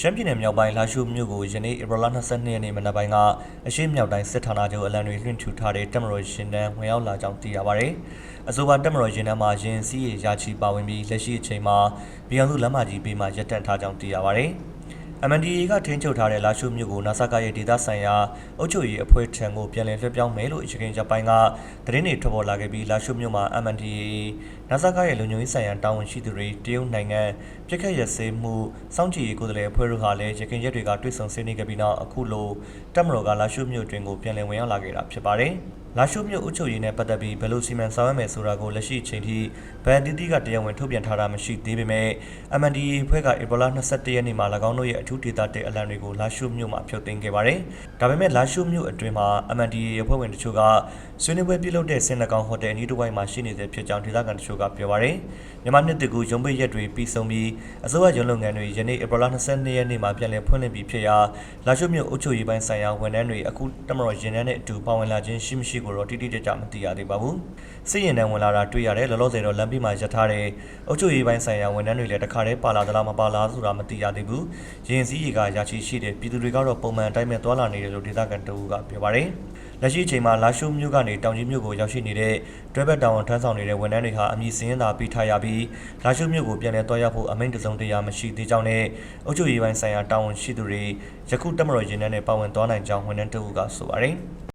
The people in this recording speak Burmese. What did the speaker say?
ရှမ်းပြည်နယ်မြောက်ပိုင်းလာရှိုးမြို့ကိုယနေ့ဧပြီလ22ရက်နေ့မနက်ပိုင်းကအရှိမြောက်တိုင်းစစ်ဌာနချုပ်အလံတွေလွှင့်ထူထားတဲ့တပ်မတော်ရှင်တန်းဝင်ရောက်လာကြောင်းသိရပါတယ်။အဆိုပါတပ်မတော်ရှင်တန်းမှာရင်စီးရရာချီပါဝင်ပြီးလက်ရှိအချိန်မှာပြည်အောင်စုလမ်းမကြီးပေးမှရပ်တန့်ထားကြောင်းသိရပါတယ်။ MNDAA ကထိန်းချုပ်ထားတဲ့လာရှိုးမြို့ကိုနာဆာကရဲ့ဒေသဆိုင်ရာအုပ်ချုပ်ရေးအဖွဲ့ထံကိုပြန်လည်လွှဲပြောင်းမယ်လို့အချိန်ချင်းပိုင်းကသတင်းတွေထွက်ပေါ်လာခဲ့ပြီးလာရှိုးမြို့မှာ MNDAA နာဆာကရဲ့လုံခြုံရေးဆိုင်ရာတာဝန်ရှိသူတွေတရုတ်နိုင်ငံပြစ်ခတ်ရစဲမှုစောင့်ကြည့်ရေးကိုယ်စားလှယ်အဖွဲ့တို့ဟာလည်းရခိုင်ရက်တွေကတွေ့ဆုံဆွေးနွေးခဲ့ပြီးနောက်အခုလိုတပ်မတော်ကလာရှိုးမြို့တွင်ကိုပြန်လည်ဝင်ရောက်လာခဲ့တာဖြစ်ပါတယ်။လာရှိုးမြို့အုပ်ချုပ်ရေးနဲ့ပတ်သက်ပြီးဘယ်လိုစီမံဆောင်ရွက်မယ်ဆိုတာကိုလက်ရှိအချိန်ထိဗန်တီတီကတရားဝင်ထုတ်ပြန်ထားတာမရှိသေးပေမဲ့ MNDAA ဖွဲ့ကဧပြီလ22ရက်နေ့မှာ၎င်းတို့ရဲ့အထူးဒေသတဲ့အလံတွေကိုလာရှိုးမြို့မှာဖြုတ်သိမ်းခဲ့ပါတယ်။ဒါပေမဲ့လာရှိုးမြို့အတွင်းမှာ MNDAA အဖွဲ့ဝင်တချို့ကဆွေးနွေးပွဲပြုလုပ်တဲ့စင်နကောင်ဟိုတယ်အနီးတစ်ဝိုက်မှာရှိနေတဲ့ဖြစ်ကြောင်းဒေသခံတချို့ကပြောပါတယ်။မြန်မာနှစ်တကူရုံးပိတ်ရက်တွေပြီးဆုံးပြီးအစိုးရရုံးလုပ်ငန်းတွေယနေ့ဧပြီလ22ရက်နေ့မှာပြန်လည်ဖွင့်လှစ်ပြီးဖြစ်ရာလာရှိုးမြို့အုပ်ချုပ်ရေးပိုင်းဆိုင်ရာဝန်ထမ်းတွေအခုတမတော်ရင်နှန်းနဲ့အတူပါဝင်လာခြင်းရှိမရှိကိုတော့တိတိကျကျမသိရသေးပါဘူး။စစ်ရင်တန်းဝင်လာတာတွေ့ရတယ်လောလောဆယ်တော့လမ်းဘေးမှာရပ်ထားတဲ့အုပ်ချုပ်ရေးပိုင်းဆိုင်ရာဝန်ထမ်းတွေလည်းတခါတည်းပါလာသလားမပါလားဆိုတာမသိရသေးဘူး။ရင်စည်းရေကရာချီရှိတဲ့ပြည်သူတွေကတော့ပုံမှန်အတိုင်းပဲသွာလာနေတယ်လို့ဒေသခံတအူးကပြောပါတယ်။ လက်ရှိအချိန်မှာလာရှိုးမြို့ကနေတောင်ကြီးမြို့ကိုရောက်ရှိနေတဲ့တွဲဘက်တောင်ဝန်ထမ်းဆောင်နေတဲ့ဝန်ထမ်းတွေဟာအမည်စင်းသာပေးထားရပြီးလာရှိုးမြို့ကိုပြန်လည်သွားရောက်ဖို့အမိန့်တစုံတရာမရှိသေးကြောင်းနဲ့အုပ်ချုပ်ရေးပိုင်းဆိုင်ရာတာဝန်ရှိသူတွေယခုတက်မတော်ရင်နှန်းနဲ့ပါဝင်သွားနိုင်ကြောင်းဝန်ထမ်းတအူးကဆိုပါတယ်။